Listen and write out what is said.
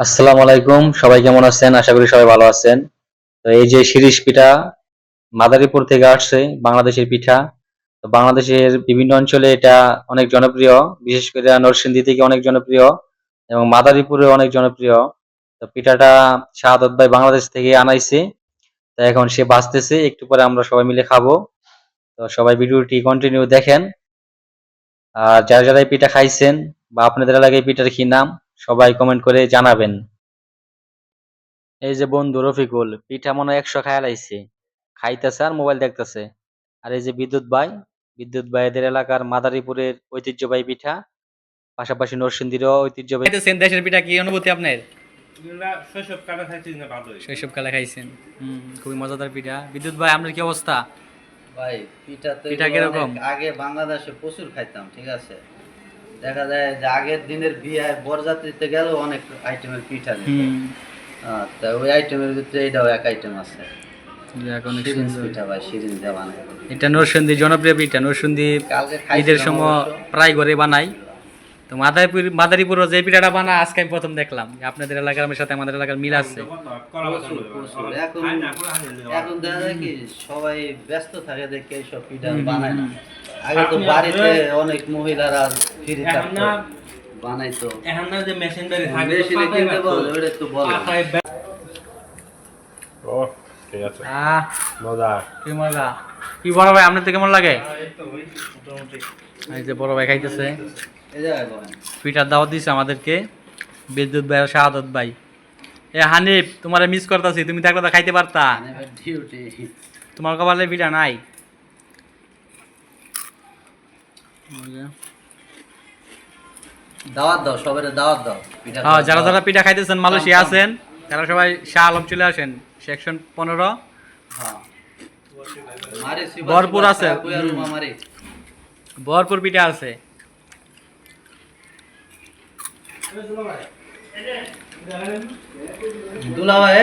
আসসালামু আলাইকুম। সবাই কেমন আছেন? আশা করি সবাই ভালো আছেন। তো এই যে শিরিষ পিঠা মাদারীপুর থেকে আসছে, বাংলাদেশের পিঠা। তো বাংলাদেশের বিভিন্ন অঞ্চলে এটা অনেক জনপ্রিয়। বিশেষ করে নরসিংদী থেকে অনেক জনপ্রিয় এবং মাদারীপুরে অনেক জনপ্রিয়। তো পিঠাটা শাহাদত ভাই বাংলাদেশ থেকে আনাইছে। তো এখন সে বাঁচতেছে। একটু পরে আমরা সবাই মিলে খাব। তো সবাই ভিডিওটি কন্টিনিউ দেখেন। আর যারা যারা এই পিঠা খাইছেন বা আপনাদের এলাকায় পিঠার কি নাম সবাই কমেন্ট করে জানাবেন। এই যে বন্ধু রফিকুল পিঠা মনে একশো খায়া লাইছে। খাইতেছে আর মোবাইল দেখতেছে। আর এই যে বিদ্যুৎ ভাই বিদ্যুৎ ভাইদের এলাকার মাদারীপুরের ঐতিহ্যবাহী পিঠা পাশাপাশি নরসিংদীরও ঐতিহ্যবাহী দেশের পিঠা কি অনুভূতি আপনার? এগুলা শৈশব কালে খাইছি না ভালোই শৈশবকালে খাইছেন। হুম খুবই মজাদার পিঠা। বিদ্যুৎ ভাই আপনার কি অবস্থা? ভাই পিঠা তো পিঠা কীরকম? আগে বাংলাদেশে প্রচুর খাইতাম ঠিক আছে? দেখা যায় যে আগের দিনের বিয়ে বরযাত্রীতে গেলেও অনেক আইটেমের পিঠা দিত। তা ওই আইটেমের ভিতরে এটাও এক আইটেম আছে। পিঠা দেওয়া এটা নরসিংদী জনপ্রিয় পিঠা। কালকে ঈদের সময় প্রায় ঘরে বানাই। তো মাদারীপুর মাদারীপুরও যে পিঠাটা বানা আজকে আমি প্রথম দেখলাম। আপনাদের এলাকার সাথে আমাদের এলাকার মিল আছে। এখন দেখা যায় কি সবাই ব্যস্ত থাকে দেখে এইসব পিঠা বানায় না। আগে তো বাড়িতে অনেক মহিলারা ফ্রি থাকতো বানাইতো। এখন না যে মেশিন বেরি থাকে মেশিনে কিনতে বলো ওটা একটু বলো। ও ঠিক আছে। আহ মজা। কি মজা। কি বড় ভাই আপনার কেমন লাগে? এই যে বড় ভাই খাইতেছে। পিঠার দাওয়াত দিছে আমাদেরকে বিদ্যুৎ ভাই শাহাদত ভাই। এ হানিফ তোমারে মিস করতেছি তুমি থাকলে তো খাইতে পারতা। তোমার কপালে পিঠা নাই। দাওয়াত দাও সবাই দাওয়াত দাও হ্যাঁ যারা যারা পিঠা খাইতেছেন মালয়েশিয়া। আছেন তারা সবাই শাহ আলম চলে আসেন সেকশন পনেরো হ্যাঁ। ভরপুর আছে। ভরপুর পিঠা আছে দুলা ভাই